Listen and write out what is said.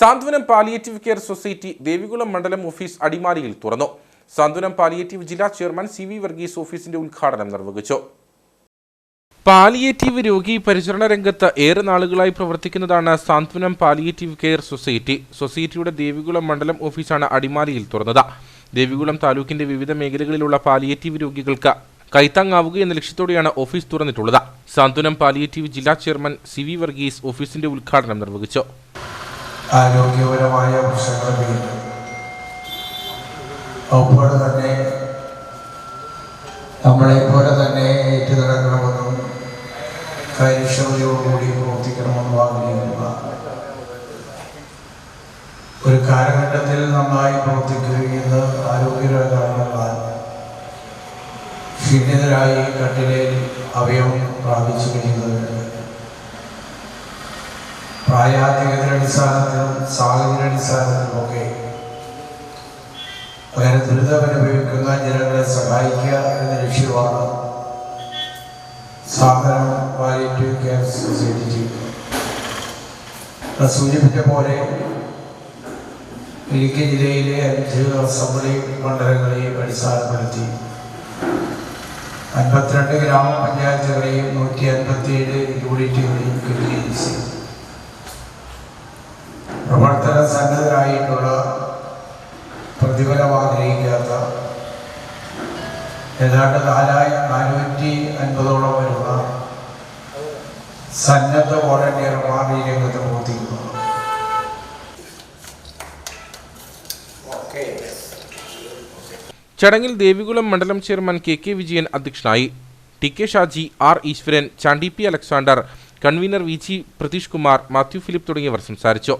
Santhwanam palliative care society Devikulam മണ്ഡലം office അടിമാലിയിൽ തുറന്നു. സാന്ത്വനം പാലിയേറ്റീവ് ജില്ലാ ചെയർമാൻ സി വി വർഗീസ് ഓഫീസിന്റെ ഉദ്ഘാടനം നിർവഹിച്ചു. പാലിയേറ്റീവ് രോഗി പരിചരണ രംഗത്ത് ഏറെ നാളുകളായി പ്രവർത്തിക്കുന്നതാണ് സാന്ത്വനം പാലിയേറ്റീവ് കെയർ സൊസൈറ്റി സൊസൈറ്റിയുടെ ദേവികുളം മണ്ഡലം ഓഫീസാണ് അടിമാലിയിൽ തുറന്നത്. ദേവികുളം താലൂക്കിന്റെ വിവിധ മേഖലകളിലുള്ള പാലിയേറ്റീവ് രോഗികൾക്ക് കൈത്താങ്ങാവുക എന്ന ലക്ഷ്യത്തോടെയാണ് ഓഫീസ് തുറന്നിട്ടുള്ളത്. സാന്ത്വനം പാലിയേറ്റീവ് ജില്ലാ ചെയർമാൻ സി വി വർഗീസ് ഓഫീസിന്റെ ഉദ്ഘാടനം നിർവഹിച്ചു. ആരോഗ്യപരമായ പ്രശ്നങ്ങൾ വീണ്ടും. അതുപോലെ തന്നെ നമ്മളെപ്പോലെ തന്നെ ഏറ്റു നടക്കണമെന്നും കാര്യക്ഷമതയോടുകൂടി പ്രവർത്തിക്കണമെന്നും ആഗ്രഹിക്കുന്ന ഒരു കാലഘട്ടത്തിൽ നന്നായി പ്രവർത്തിക്കുകയെന്ന് ആരോഗ്യകാരണങ്ങളാൽ ക്ഷീണിതരായി കട്ടിലേ അവയവം പ്രാപിച്ചു കഴിയുന്നവരുണ്ട്. പ്രായാധികതയുടെ ഒക്കെ അങ്ങനെ ദുരിതമനുഭവിക്കുന്ന ജനങ്ങളെ സഹായിക്കുക എന്ന ലക്ഷ്യമാണ് കെയർ സൊസൈറ്റി. സൂചിപ്പിച്ച പോലെ ഇടുക്കി ജില്ലയിലെ അഞ്ച് അസംബ്ലി മണ്ഡലങ്ങളെയും അടിസ്ഥാനപ്പെടുത്തി അൻപത്തിരണ്ട് ഗ്രാമപഞ്ചായത്തുകളെയും നൂറ്റി അൻപത്തിയേഴ് യൂണിറ്റുകളെയും പ്രവർത്തന സന്നദ്ധരായിട്ടുള്ള പ്രതിഫലം ആഗ്രഹിക്കാത്ത ഏതാണ്ട് നാലായി നാനൂറ്റി അൻപതോളം വരുന്ന സന്നദ്ധ വോളണ്ടിയർമാർ ഈ രംഗത്ത് പ്രവർത്തിക്കുന്നു. ചടങ്ങിൽ ദേവികുളം മണ്ഡലം ചെയർമാൻ കെ കെ വിജയൻ അധ്യക്ഷനായി. T K Shaji R Eswaran Chandy P Alexander convener V G Pratheesh Kumar Mathew Philip തുടങ്ങിയവർ സംസാരിച്ചു.